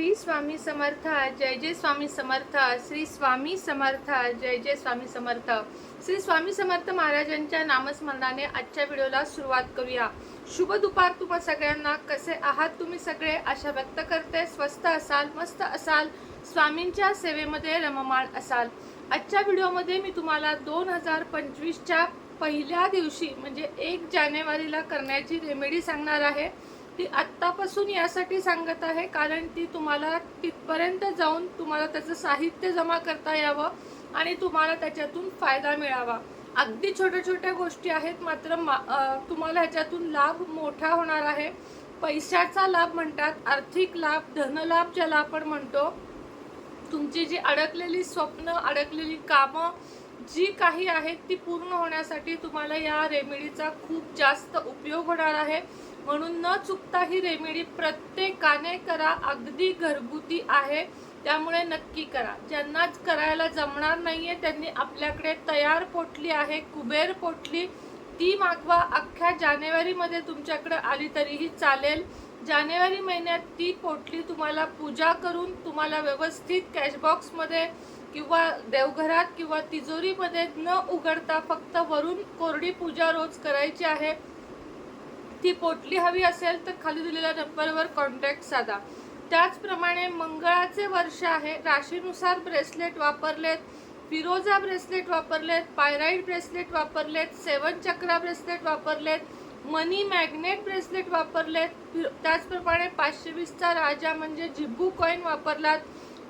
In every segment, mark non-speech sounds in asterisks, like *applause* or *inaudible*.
श्री स्वामी समर्थ जय जय स्वामी समर्थ श्री स्वामी समर्थ जय जय स्वामी समर्थ. श्री स्वामी समर्थ महाराजांच्या नामस्मरणाने आजच्या व्हिडिओला सुरुवात करूया. शुभ दुपार तुम्हा सगळ्यांना. कसे आहात तुम्ही सगळे? आशा व्यक्त करते. स्वस्त असाल मस्त असाल. स्वामींच्या सेवेमध्ये रममाण असाल. आजच्या व्हिडिओमध्ये मी तुम्हाला दोन हजार पंचवीसच्या पहिल्या दिवशी म्हणजे एक जानेवारीला करण्याची रेमेडी सांगणार आहे. ती आत्तापासून यासाठी सांगत आहे कारण ती तुम्हाला तिथपर्यंत जाऊन तुम्हाला त्याचं साहित्य जमा करता यावं आणि तुम्हाला त्याच्यातून फायदा मिळावा. अगदी छोट्या छोट्या गोष्टी आहेत मात्र मा तुम्हाला ह्याच्यातून लाभ मोठा होणार आहे. पैशाचा लाभ म्हणतात आर्थिक लाभ धनलाभ ज्याला आपण म्हणतो तुमची जी अडकलेली स्वप्न अडकलेली कामं जी काही आहेत ती पूर्ण होण्यासाठी तुम्हाला या रेमेडीचा खूप जास्त उपयोग होणार आहे. म्हणून न चुकता ही रेमेडी प्रत्येकाने करा. अगदी घरगुती आहे. त्यामुळे नक्की करा. ज्यांनाच करायला जमणार नाही आहे त्यांनी आपल्याकडे तयार पोटली आहे कुबेर पोटली ती मागवा. अख्ख्या जानेवारीमध्ये तुमच्याकडे आली तरीही चालेल. जानेवारी महिन्यात ती पोटली तुम्हाला पूजा करून तुम्हाला व्यवस्थित कॅशबॉक्समध्ये किंवा देवघरात किंवा तिजोरीमध्ये न उघडता फक्त वरून कोरडी पूजा रोज करायची आहे. ती पोटली हवी असेल तर खाली दिलेल्या नंबरवर कॉन्टॅक्ट साधा. त्याचप्रमाणे मंगळाचे वर्ष आहे राशीनुसार ब्रेसलेट वापरलेत फिरोजा ब्रेसलेट वापरलेत पायराईड ब्रेसलेट वापरलेत सेवन चक्रा ब्रेसलेट वापरलेत मनी मॅग्नेट ब्रेसलेट वापरलेत. त्याचप्रमाणे पाचशे वीसचा राजा म्हणजे जिब्बू कॉईन वापरलात.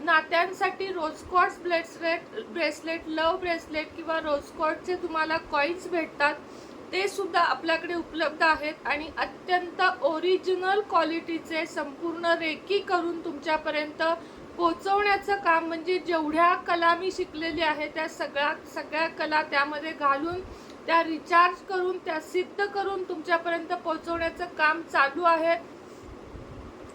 नात्यांसाठी rose quartz bracelet bracelet love bracelet किंवा रोजकॉटचे तुम्हाला कॉईन्स भेटतात. ते सुद्धा आपल्याकडे उपलब्ध आहेत आणि अत्यंत ओरिजिनल क्वालिटीचे संपूर्ण रेकी करून तुमच्यापर्यंत पोचवण्याचं काम म्हणजे जेवढ्या कला मी शिकलेली आहे त्या सगळ्या सगळ्या कला त्यामध्ये घालून त्या रिचार्ज करून त्या सिद्ध करून तुमच्यापर्यंत पोचवण्याचं काम चालू आहे.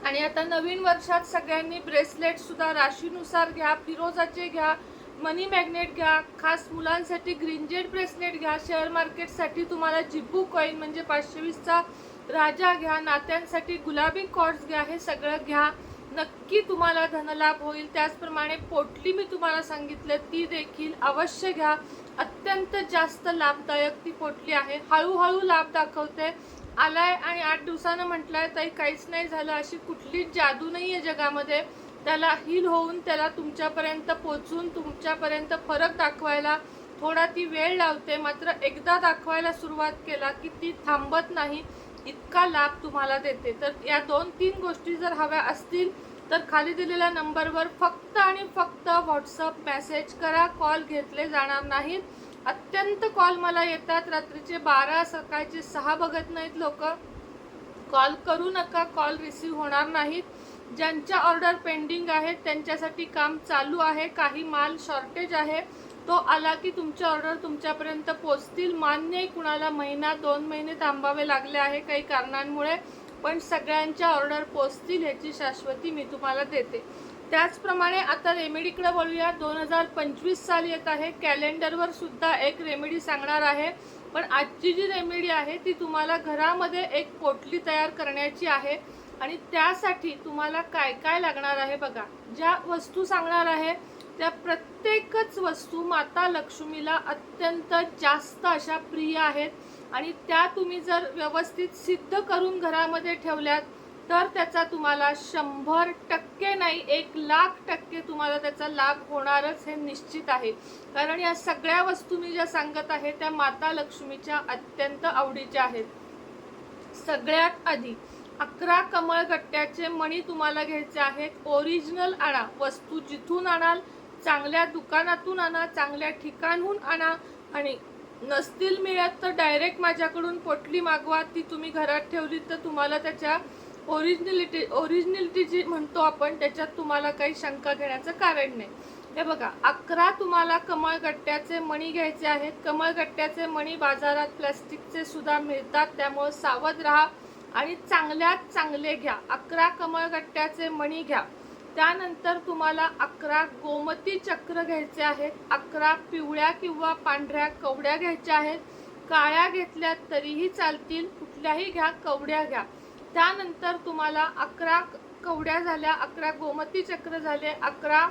आणि आता नवीन वर्षात सगळ्यांनी ब्रेसलेटसुद्धा राशीनुसार घ्या फिरोजाचे घ्या मनी मॅग्नेट घ्या खास मुलांसाठी ग्रीनजेट ब्रेसलेट घ्या शेअर मार्केटसाठी तुम्हाला जिब्बू कॉईन म्हणजे पाचशे वीसचा राजा घ्या नात्यांसाठी गुलाबी कॉर्ड्स घ्या हे सगळं घ्या. नक्की तुम्हाला धनलाभ होईल. त्याचप्रमाणे पोटली मी तुम्हाला सांगितलं ती देखील अवश्य घ्या. अत्यंत जास्त लाभदायक ती पोटली आहे. हळूहळू लाभ दाखवते. आलाय आणि आठ दिवसानं म्हटलंय ताई काहीच नाही झालं. अशी कुठलीच जादू नाही आहे जगामध्ये. त्याला हील होऊन त्याला तुमच्यापर्यंत पोचून तुमच्यापर्यंत फरक दाखवायला थोडा ती वेळ लावते. मात्र एकदा दाखवायला सुरुवात केला की ती थांबत नाही इतका लाभ तुम्हाला देते. तर या दोन तीन गोष्टी जर हव्या असतील तर खाली दिलेल्या नंबरवर फक्त आणि फक्त व्हॉट्सअप मेसेज करा. कॉल घेतले जाणार नाहीत अत्यंत कॉल मला येतात. रात्रीचे बारा सकाळचे सहा बघत नाहीत लोक. कॉल करू नका. कॉल रिसीव्ह होणार नाहीत. ज्यांच्या ऑर्डर पेंडिंग आहेत त्यांच्यासाठी काम चालू आहे काही माल शॉर्टेज आहे तो आला की तुमच्या ऑर्डर तुमच्यापर्यंत पोचतील मान्य कुणाला महिना दोन महिने थांबावे लागले आहे काही कारणांमुळे पण सगळ्यांच्या ऑर्डर पोचतील ह्याची शाश्वती मी तुम्हाला देते. त्याचप्रमाणे आता रेमेडीकडे बोलूया. दोन हजार पंचवीस साल येत आहे. कॅलेंडरवर सुद्धा एक रेमेडी सांगणार आहे. पण आजची जी रेमेडी आहे ती तुम्हाला घरामध्ये एक पोटली तयार करण्याची आहे. आणि त्यासाठी तुम्हाला काय काय लागणार आहे बघा. ज्या वस्तू सांगणार आहे त्या प्रत्येकच वस्तू माता लक्ष्मीला अत्यंत जास्त अशा प्रिय आहेत. आणि त्या तुम्ही जर व्यवस्थित सिद्ध करून घरामध्ये ठेवल्यात तर त्याचा तुम्हाला शंभर टक्के नाही एक लाख टक्के तुम्हाला त्याचा लाभ होणारच हे निश्चित आहे. कारण या सगळ्या वस्तू मी ज्या सांगत आहे त्या माता लक्ष्मीच्या अत्यंत आवडीच्या आहेत. सगळ्यात आधी अकरा कमळगट्ट्याचे मणी तुम्हाला घ्यायचे आहेत. ओरिजिनल आणा. वस्तू जिथून आणाल चांगल्या दुकानातून आणा चांगल्या ठिकाणहून आणा. आणि नसतील मिळत तर डायरेक्ट माझ्याकडून पोटली मागवा. ती तुम्ही घरात ठेवली तर तुम्हाला त्याच्या ओरिजिनलिटी ओरिजिनलिटी जी म्हणतो आपण त्याच्यात तुम्हाला काही शंका घेण्याचं कारण नाही. हे बघा अकरा तुम्हाला कमळगट्ट्याचे मणी घ्यायचे आहेत. कमळगट्ट्याचे मणी बाजारात प्लॅस्टिकचे सुद्धा मिळतात. त्यामुळे सावध राहा. आणि चांगल्यात चांगले घ्या. अकरा कमळगट्ट्याचे मणी घ्या. त्यानंतर तुम्हाला अकरा गोमती चक्र घ्यायचे आहेत. अकरा पिवळ्या किंवा पांढऱ्या कवड्या घ्यायच्या आहेत. काळ्या घेतल्या तरीही चालतील. कुठल्याही घ्या कवड्या घ्या. त्यानंतर तुम्हाला अकरा कवड्या झाल्या अकरा गोमती चक्र झाले अकरा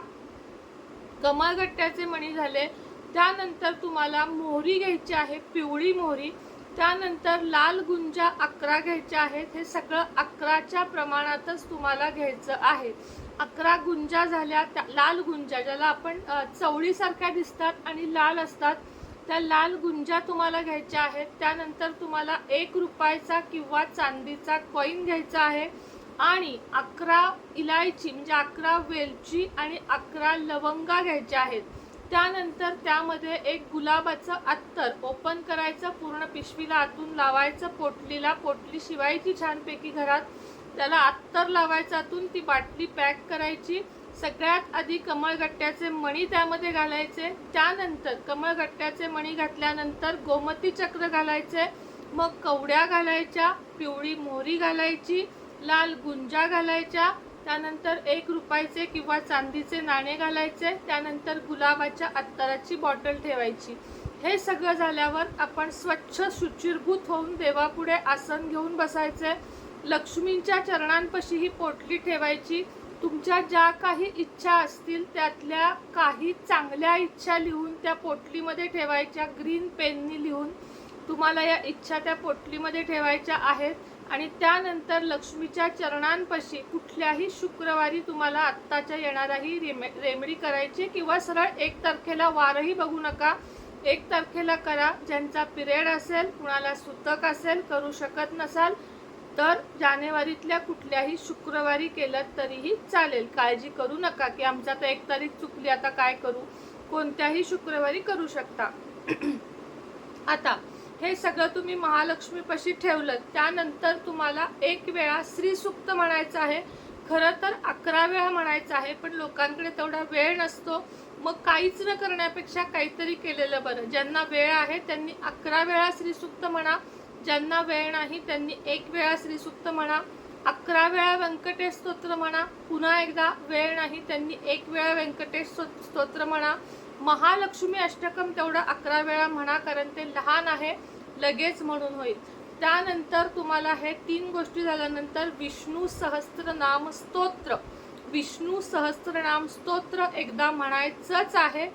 कमळगट्ट्याचे मणी झाले. त्यानंतर तुम्हाला मोहरी घ्यायची आहे पिवळी मोहरी. त्यानंतर लाल गुंजा अकरा घ्यायच्या आहेत. हे सगळं अकराच्या प्रमाणातच तुम्हाला घ्यायचं आहे. अकरा गुंजा झाल्या त्या लाल गुंजा ज्याला आपण चवळीसारख्या दिसतात आणि लाल असतात त्या लाल गुंजा तुम्हाला घ्यायच्या आहेत. त्यानंतर तुम्हाला एक रुपयाचा किंवा चांदीचा कॉईन घ्यायचा आहे. आणि अकरा इलायची म्हणजे अकरा वेलची आणि अकरा लवंगा घ्यायच्या आहेत. त्यानंतर त्यामध्ये एक गुलाबाचं अत्तर ओपन करायचं पूर्ण पिशवीला आतून लावायचं पोटलीला पोटली शिवायची छानपैकी घरात त्याला अत्तर लावायचं आतून ती बाटली पॅक करायची. सगळ्यात आधी कमळगट्ट्याचे मणी त्यामध्ये घालायचे. त्यानंतर कमळगट्ट्याचे मणी घातल्यानंतर गोमती चक्र घालायचे. मग कवड्या घालायच्या पिवळी मोहरी घालायची लाल गुंजा घालायच्या त्यानंतर एक रुपयाचे किंवा चांदीचे नाणे घालायचे त्यानंतर गुलाबाच्या अत्तराची बॉटल ठेवायची. हे सगळं झाल्यावर आपण स्वच्छ शुचिरभूत होऊन देवापुढे आसन घेऊन बसायचे. लक्ष्मींच्या चरणांपाशी ही पोटली ठेवायची. तुमच्या ज्या काही इच्छा असतील त्यातल्या काही चांगल्या इच्छा लिहून त्या पोटलीमध्ये ठेवायच्या. ग्रीन पेननी लिहून तुम्हाला या इच्छा त्या पोटलीमध्ये ठेवायच्या आहेत. आणि त्यानंतर लक्ष्मीच्या चरणांपाशी कुठल्याही शुक्रवारी तुम्हाला आत्ताच्या येणारा ही रेमे रेमेडी करायची किंवा सरळ एक तारखेला वारही बघू नका. एक तारखेला करा. ज्यांचा पिरियड असेल कुणाला सुतक असेल करू शकत नसाल तर जानेवारीतल्या कुठल्याही शुक्रवारी केलं तरीही चालेल. काळजी करू नका की आमचा आता एक तारीख चुकली आता काय करू? कोणत्याही शुक्रवारी करू शकता. *clears throat* आता हे सगळं तुम्ही महालक्ष्मीपाशी ठेवलं त्यानंतर तुम्हाला एक वेळा श्रीसुक्त म्हणायचं आहे. खरं तर अकरा वेळा म्हणायचं आहे पण लोकांकडे तेवढा वेळ नसतो. मग काहीच न करण्यापेक्षा काहीतरी केलेलं बरं. ज्यांना वेळ आहे त्यांनी अकरा वेळा श्रीसुक्त म्हणा. ज्यांना वेळ नाही त्यांनी एक वेळा श्रीसुक्त म्हणा. अकरा वेळा व्यंकटेश स्तोत्र म्हणा. पुन्हा एकदा वेळ नाही त्यांनी एक वेळा व्यंकटेश स्तो- स्तोत्र म्हणा. महालक्ष्मी अष्टकम तेवढं अकरा वेळा म्हणा कारण ते लहान आहे लगेच म्हणून होईल. त्यानंतर तुम्हाला हे तीन गोष्टी झाल्यानंतर विष्णू सहस्त्रनाम स्तोत्र. विष्णू सहस्त्रनाम स्तोत्र एकदा म्हणायचंच आहे.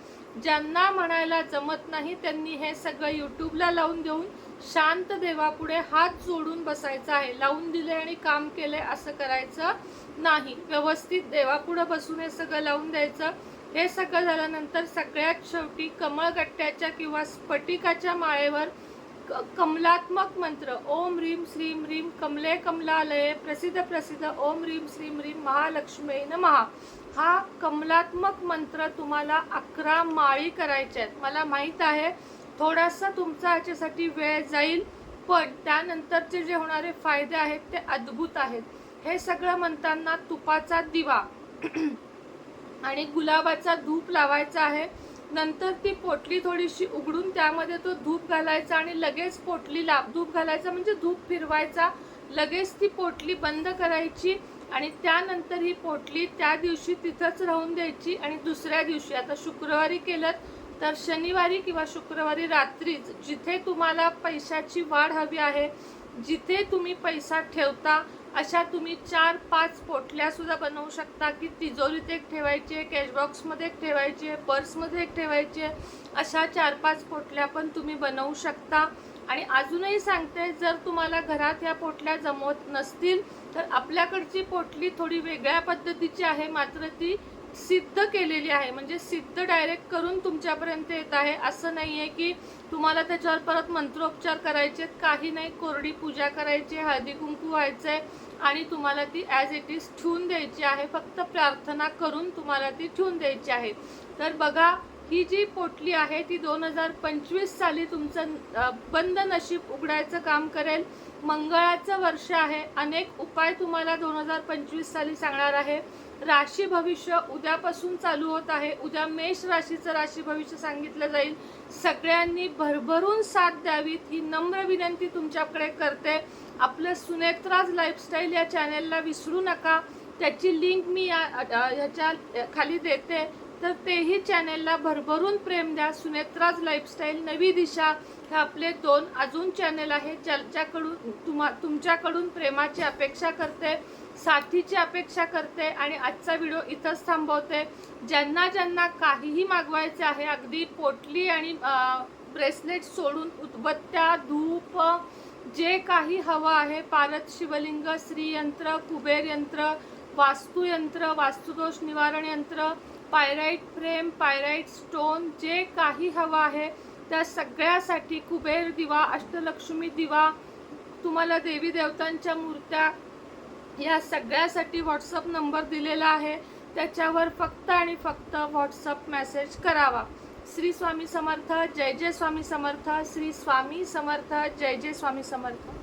ज्यांना म्हणायला जमत नाही त्यांनी हे सगळं यूट्यूबला लावून देऊन शांत देवापुढे हात जोडून बसायचं आहे. लावून दिले आणि काम केले असं करायचं नाही. व्यवस्थित देवापुढे बसून हे सगळं लावून द्यायचं. हे सगळं झाल्यानंतर सगळ्यात शेवटी कमळगट्ट्याच्या किंवा स्फटिकाच्या माळेवर क- कमलात्मक मंत्र ओम ह्रीम श्रीम ह्रीम कमले कमलालये प्रसिद्ध प्रसिद्ध ओम ह्रीम श्रीम ह्रीम महालक्ष्मी न महा हा कमलात्मक मंत्र तुम्हाला अकरा माळी करायच्या आहेत. मला माहीत आहे थोडासा तुमचा ह्याच्यासाठी वेळ जाईल पण त्यानंतरचे जे होणारे फायदे आहेत ते अद्भुत आहेत. हे सगळं म्हणताना तुपाचा दिवा. आणि गुलाबाचा धूप लावायचा आहे. नंतर ती पोटली थोडीशी उघडून त्यामध्ये तो धूप घालायचा आणि लगेच पोटली ला धूप घालायचा म्हणजे धूप फिरवायचा. लगेच ती पोटली बंद करायची आणि त्यानंतर ही पोटली त्या दिवशी तिथंच राहून द्यायची आणि दुसऱ्या दिवशी आता शुक्रवारी केलं तर शनिवारी किंवा शुक्रवारी रात्रीच जिथे तुम्हाला पैशाची वाढ हवी आहे जिथे तुम्ही पैसा ठेवता अशा तुम्ही चार पाच पोटल्यासुद्धा बनवू शकता की तिजोरीत एक ठेवायची आहे कॅशबॉक्समध्ये एक ठेवायची आहे पर्समध्ये एक ठेवायची आहे अशा चार पाच पोटल्या पण तुम्ही बनवू शकता. आणि अजूनही सांगते जर तुम्हाला घरात ह्या पोटल्या जमवत नसतील तर आपल्याकडची पोटली थोडी वेगळ्या पद्धतीची आहे मात्र ती सिद्ध केलेली आहे. म्हणजे सिद्ध डायरेक्ट करून तुमच्यापर्यंत येत आहे. असं नाही आहे की तुम्हाला त्याच्यावर परत मंत्रोपचार करायचे आहेत. काही नाही. कोरडी पूजा करायची आहे, हळदी कुंकू आहे आणि तुम्हाला ती ॲज इट इज ठेवून द्यायची आहे. फक्त प्रार्थना करून तुम्हाला ती ठेवून द्यायची आहे. तर बघा ही जी पोटली आहे ती दोन हजार पंचवीस साली तुमचं बंद नशीब उघडायचं काम करेल. मंगळाचं वर्ष आहे. अनेक उपाय तुम्हाला दोन हजार पंचवीस साली सांगणार आहे. राशी भविष्य उद्यापासून चालू होत आहे. उद्या मेष राशीचं राशी भविष्य सांगितलं जाईल. सगळ्यांनी भरभरून साथ द्यावीत ही नम्र विनंती तुमच्याकडे करते. आपलं सुनेत्राज लाईफस्टाईल या चॅनेलला विसरू नका. त्याची लिंक मी या ह्याच्या खाली देते. तर तेही चॅनेलला भरभरून प्रेम द्या. सुनेत्राज लाईफस्टाईल नवी दिशा. हे आपले दोन अजून चॅनेल आहे. ज्याच्याकडून तुम्हा तुमच्याकडून प्रेमाची अपेक्षा करते. साथीची अपेक्षा करते आणि आजचा व्हिडिओ इथंच थांबवते. ज्यांना ज्यांना काहीही मागवायचे आहे अगदी पोटली आणि ब्रेसलेट सोडून उदबत्त्या धूप जे काही हवं आहे पारत शिवलिंग श्रीयंत्र कुबेर यंत्र वास्तुयंत्र वास्तुदोष निवारण यंत्र पायराईट फ्रेम पायराईट स्टोन जे काही हवं आहे त्या सगळ्यासाठी कुबेर दिवा अष्टलक्ष्मी दिवा तुम्हाला देवी देवतांच्या मूर्त्या या सगळ्यासाठी व्हॉट्सअप नंबर दिलेला आहे. त्याच्यावर फक्त आणि फक्त व्हॉट्सअप मेसेज करावा. श्री स्वामी समर्थ जय जय स्वामी समर्थ श्री स्वामी समर्थ जय जय स्वामी समर्थ.